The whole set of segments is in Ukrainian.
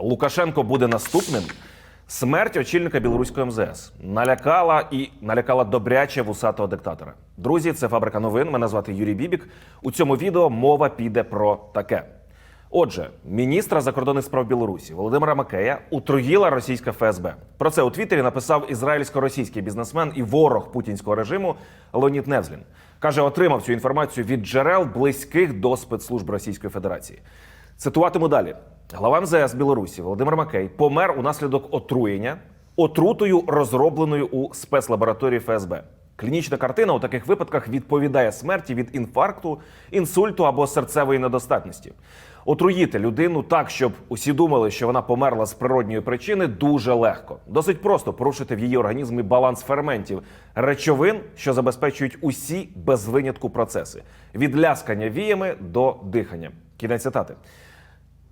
Лукашенко буде наступним. Смерть очільника білоруського МЗС налякала і налякала добряче вусатого диктатора. Друзі, це фабрика новин. Мене звати Юрій Бібік. У цьому відео мова піде про таке. Отже, міністра закордонних справ Білорусі Володимира Макея утруїла російська ФСБ. Про це у Твіттері написав ізраїльсько-російський бізнесмен і ворог путінського режиму Леонід Невзлін. Каже, отримав цю інформацію від джерел близьких до спецслужб Російської Федерації. Цитуватиму далі: глава МЗС Білорусі Володимир Макей помер унаслідок отруєння отрутою, розробленою у спецлабораторії ФСБ. Клінічна картина у таких випадках відповідає смерті від інфаркту, інсульту або серцевої недостатності. Отруїти людину так, щоб усі думали, що вона померла з природньої причини, дуже легко. Досить просто порушити в її організмі баланс ферментів, речовин, що забезпечують усі без винятку процеси від ляскання віями до дихання. Кінець цитати.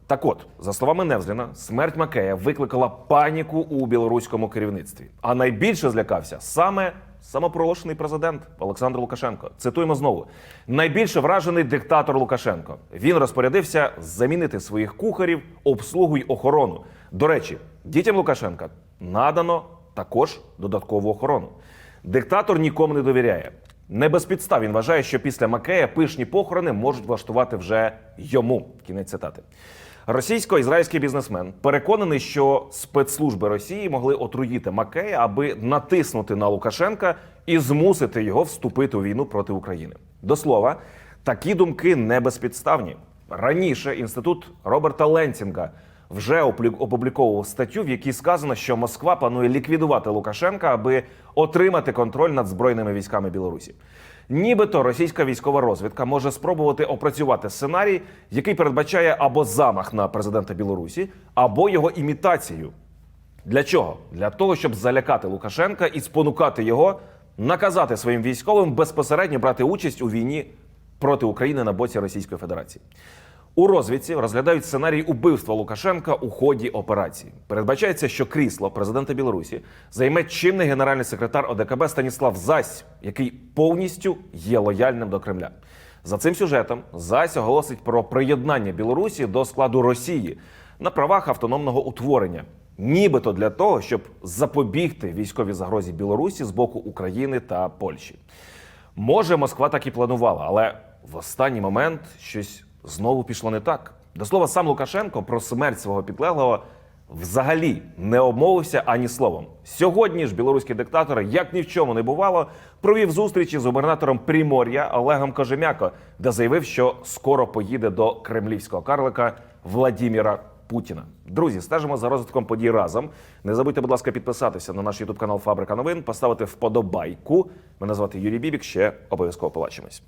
Так от, за словами Невзліна, смерть Макея викликала паніку у білоруському керівництві. А найбільше злякався саме самопроголошений президент Олександр Лукашенко. Цитуємо знову: найбільше вражений диктатор Лукашенко. Він розпорядився замінити своїх кухарів, обслугу й охорону. До речі, дітям Лукашенка надано також додаткову охорону. Диктатор нікому не довіряє. Не без підстав він вважає, що після Макея пишні похорони можуть влаштувати вже йому. Кінець цитати. Російсько-ізраїльський бізнесмен переконаний, що спецслужби Росії могли отруїти Макея, аби натиснути на Лукашенка і змусити його вступити у війну проти України. До слова, такі думки не безпідставні. Раніше інститут Роберта Ленцінга вже опубліковував статтю, в якій сказано, що Москва планує ліквідувати Лукашенка, аби отримати контроль над збройними військами Білорусі. Нібито російська військова розвідка може спробувати опрацювати сценарій, який передбачає або замах на президента Білорусі, або його імітацію. Для чого? Для того, щоб залякати Лукашенка і спонукати його наказати своїм військовим безпосередньо брати участь у війні проти України на боці Російської Федерації. У розвідці розглядають сценарій убивства Лукашенка у ході операції. Передбачається, що крісло президента Білорусі займе чинний генеральний секретар ОДКБ Станіслав Зась, який повністю є лояльним до Кремля. За цим сюжетом Зась оголосить про приєднання Білорусі до складу Росії на правах автономного утворення, нібито для того, щоб запобігти військовій загрозі Білорусі з боку України та Польщі. Може, Москва так і планувала, але в останній момент щось знову пішло не так. До слова, сам Лукашенко про смерть свого підлеглого взагалі не обмовився ані словом. Сьогодні ж білоруський диктатор, як ні в чому не бувало, провів зустрічі з губернатором Примор'я Олегом Кожем'яко, де заявив, що скоро поїде до кремлівського карлика Владіміра Путіна. Друзі, стежимо за розвитком подій разом. Не забудьте, будь ласка, підписатися на наш ютуб канал Фабрика новин, поставити вподобайку. Мене звати Юрій Бібік. Ще обов'язково побачимось.